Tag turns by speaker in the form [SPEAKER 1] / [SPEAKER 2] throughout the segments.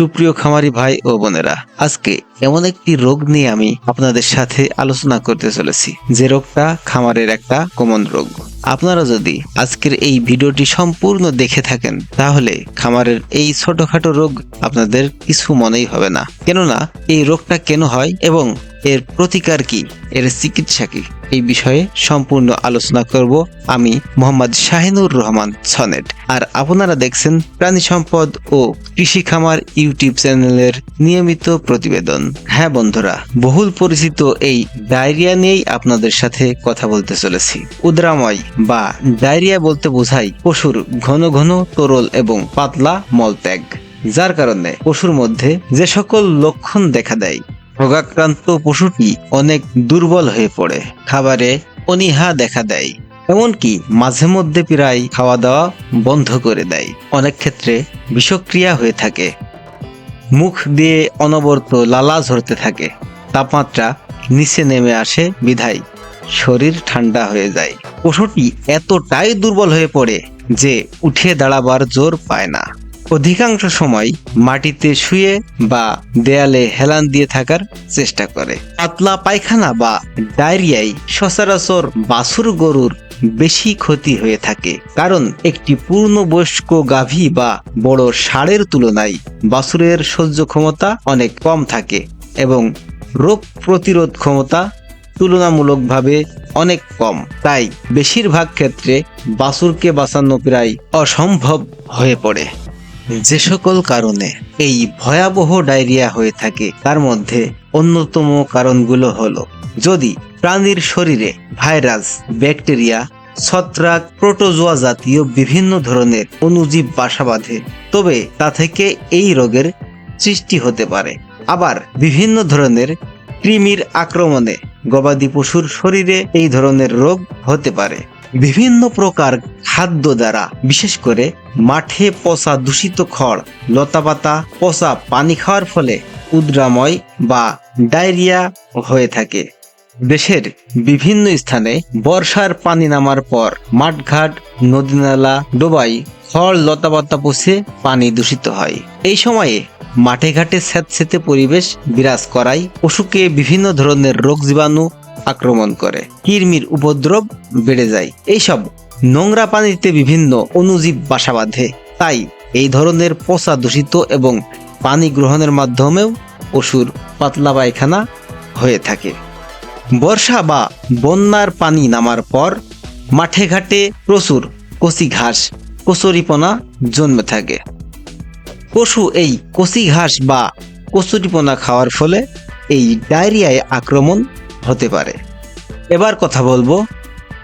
[SPEAKER 1] সুপ্রিয় খামারি ভাই ও বোনেরা, আজকে এমন একটি রোগ নিয়ে আমি আপনাদের সাথে আলোচনা করতে চলেছি। যে রোগটা খামারের একটা কমন রোগ। আপনারা যদি আজকের এই ভিডিওটি সম্পূর্ণ দেখে থাকেন, তাহলে খামারের এই ছোটখাটো রোগ আপনাদের কিছু মনেই হবে না। কেননা, এই রোগটা কেন হয় এবং এর প্রতিকার কি? এর চিকিৎসা কি? এই বিষয়ে সম্পূর্ণ আলোচনা করব আমি মোহাম্মদ শাহিনুর রহমান সনেট। আর আপনারা দেখছেন প্রাণী সম্পদ ও কৃষি খামার ইউটিউব চ্যানেলের নিয়মিত প্রতিবেদন। হ্যাঁ বন্ধুরা, বহুল পরিচিত এই ডায়রিয়া নিয়েই আপনাদের সাথে কথা বলতে চলেছি। উদ্রাময় বা ডায়রিয়া বলতে বোঝায় পশুর ঘন ঘন তরল এবং পাতলা মলত্যাগ। যার কারণে পশুর মধ্যে যে সকল লক্ষণ দেখা দেয় রোগাক্রান্ত পশুটি অনেক দুর্বল হয়ে পড়ে। খাবারে অনীহা দেখা দেয়। এমনকি মাঝে মধ্যে প্রায় খাওয়া দাওয়া বন্ধ করে দেয়। অনেক ক্ষেত্রে বিষক্রিয়া হয়ে থাকে। মুখ দিয়ে অনবরত লালা ঝরতে থাকে। তাপমাত্রা নিচে নেমে আসে বিধায় শরীর ঠান্ডা হয়ে যায়। পশুটি এতটাই দুর্বল হয়ে পড়ে যে উঠে দাঁড়াবার জোর পায় না। অধিকাংশ সময় মাটিতে শুয়ে বা দেয়ালে হেলান দিয়ে থাকার চেষ্টা করে। পাতলা পায়খানা বা ডায়রিয়ায় সচরাচর বাছুর গরুর বেশি ক্ষতি হয়ে থাকে, কারণ একটি পূর্ণবয়স্ক গাভী বা বড় ষাঁড়ের তুলনায় বাছুরের সহ্য ক্ষমতা অনেক কম থাকে এবং রোগ প্রতিরোধ ক্ষমতা তুলনামূলকভাবে অনেক কম। তাই বেশিরভাগ ক্ষেত্রে বাছুরকে বাঁচানো প্রায় অসম্ভব হয়ে পড়ে। যে সকল কারণে এই ভয়াবহ ডায়রিয়া হয়ে থাকে, তার মধ্যে অন্যতম কারণগুলো হলো, যদি প্রাণীর শরীরে ভাইরাস, ব্যাকটেরিয়া, ছত্রাক, প্রোটোজোয়া জাতীয় বিভিন্ন ধরনের অণুজীব বাসা বাঁধে, তবে তা থেকে এই রোগের সৃষ্টি হতে পারে। আবার বিভিন্ন ধরনের কৃমির আক্রমণে গবাদি পশুর শরীরে এই ধরনের রোগ হতে পারে। বিভিন্ন প্রকার খাদ্য দ্বারা বিশেষ করে মাঠে পচা দূষিত খড়, লতাপাতা, পচা পানি খাওয়ার ফলে উদ্রাময় বা ডায়রিয়া হয়ে থাকে। দেশের বিভিন্ন স্থানে বর্ষার পানি নামার পর মাঠঘাট, নদীনালা ডোবাই খড়, লতাপাতা পচে পানি দূষিত হয়। এই সময়ে মাঠে ঘাটে স্যাঁতস্যাঁতে পরিবেশ বিরাজ করায় পশুকে বিভিন্ন ধরনের রোগ জীবাণু আক্রমণ করে। কৃমির উপদ্রব বেড়ে যায়। এইসব নোংরা পানিতে বিভিন্ন অণুজীব বাসা বাঁধে। তাই এই ধরনের পচা দূষিত এবং পানি গ্রহণের মাধ্যমেও পশুর পাতলা পায়খানা হয়ে থাকে। বর্ষা বা বন্যার পানি নামার পর মাঠে ঘাটে প্রচুর কচি ঘাস, কচুরিপনা জন্মে থাকে। পশু এই কচি ঘাস বা কচুরিপনা খাওয়ার ফলে এই ডায়রিয়ায় আক্রমণ হতে পারে। এবার কথা বলব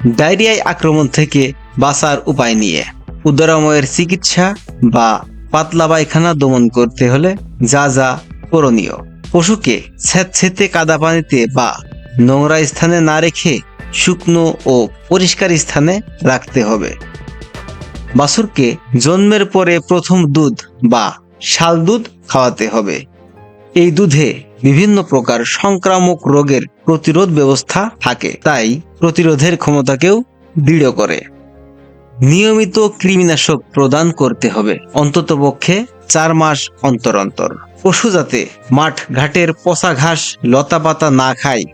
[SPEAKER 1] ডায়রিয়ায় আক্রমণ থেকে বাঁচার উপায় নিয়ে। উদরাময়ের চিকিৎসা বা পাতলা পায়খানা দমন করতে হলে যা যা করণীয়। পশুকে স্যাঁতস্যাঁতে কাদা পানিতে বা নোংরা স্থানে না রেখে শুকনো ও পরিষ্কার স্থানে রাখতে হবে। বাছুরকে জন্মের পরে প্রথম দুধ বা শাল দুধ খাওয়াতে হবে। এই দুধে বিভিন্ন প্রকার সংক্রামক রোগের প্রতিরোধ ব্যবস্থা থাকে। তাই প্রতিরোধের ক্ষমতাকেও দৃঢ় করে। নিয়মিত কৃমিনাশক প্রদান করতে হবে অন্ততপক্ষে চার মাস অন্তর অন্তর। পশু যাতে মাঠ ঘাটের পচা ঘাস, লতা পাতা না খায়,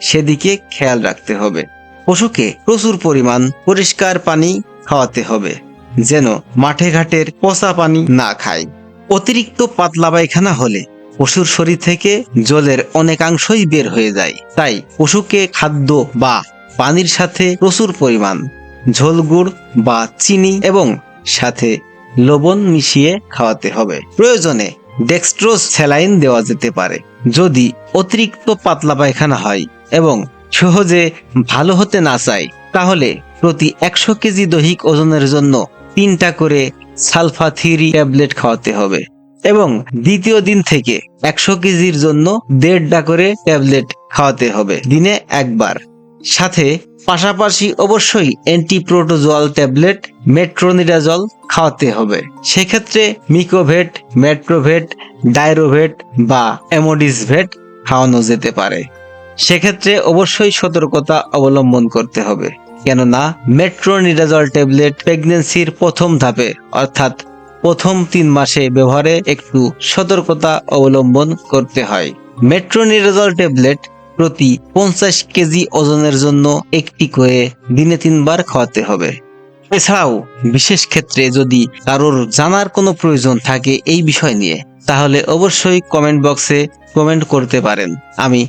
[SPEAKER 1] সেদিকে খেয়াল রাখতে হবে। পশুকে প্রচুর পরিমাণ পরিষ্কার পানি খাওয়াতে হবে, যেন মাঠে ঘাটের পচা পানি না খায়। অতিরিক্ত পাতলা পায়খানা হলে পশুর শরীর থেকে জলের অনেকাংশই বের হয়ে যায়। তাই পশুকে খাদ্য বা পানির সাথে প্রচুর পরিমাণ ঝোল, গুড় বা চিনি এবং সাথে লবণ মিশিয়ে খাওয়াতে হবে। প্রয়োজনে ডেক্সট্রোজ স্যালাইন দেওয়া যেতে পারে। যদি অতিরিক্ত পাতলা পায়খানা হয় এবং সহজে ভালো হতে না চায়, তাহলে প্রতি একশো কেজি দৈহিক ওজনের জন্য তিনটা করে সালফাথিরি ট্যাবলেট খাওয়াতে হবে। এবং দ্বিতীয় দিন থেকে একশো কেজির জন্য দেড়টা করে ট্যাবলেট খাওয়াতে হবে, দিনে একবার। সাথে পাশাপাশি অবশ্যই অ্যান্টিপ্রোটোজোয়াল ট্যাবলেট মেট্রোনিডাজল খাওয়াতে হবে। সেক্ষেত্রে মিকোভেট মেট্রোভেট ডাইরোভেট বা অ্যামোডিসভেট খাওয়ানো যেতে পারে। সেক্ষেত্রে অবশ্যই সতর্কতা অবলম্বন করতে হবে। কেননা মেট্রোনিডাজল ট্যাবলেট প্রেগনেন্সির প্রথম ধাপে, অর্থাৎ প্রথম তিন মাসে ব্যবহারে একটু সতর্কতা অবলম্বন করতে হয়। মেট্রোনিরাজল ট্যাবলেট প্রতি পঞ্চাশ কেজি ওজনের জন্য একটি করে দিনে তিনবার খাওয়াতে হবে। এছাড়াও, বিশেষ ক্ষেত্রে যদি কারোর জানার কোনো প্রয়োজন থাকে এই বিষয় নিয়ে, তাহলে অবশ্যই কমেন্ট বক্সে কমেন্ট করতে পারেন। আমি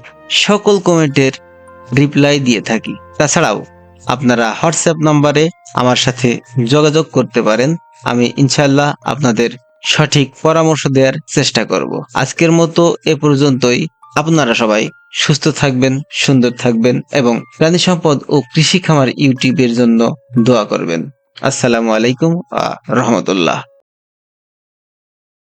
[SPEAKER 1] সকল কমেন্টের রিপ্লাই দিয়ে থাকি। তাছাড়াও, আপনারা হোয়াটসঅ্যাপ নম্বরে আমার সাথে যোগাযোগ করতে পারেন। আমি ইনশাল্লাহ আপনাদের সঠিক পরামর্শ দেওয়ার চেষ্টা করব। আজকের মতো এ পর্যন্তই। আপনারা সবাই সুস্থ থাকবেন, সুন্দর থাকবেন এবং প্রাণী সম্পদ ও কৃষি খামার ইউটিউবের জন্য দোয়া করবেন। আসসালামু আলাইকুম রহমতুল্লাহ।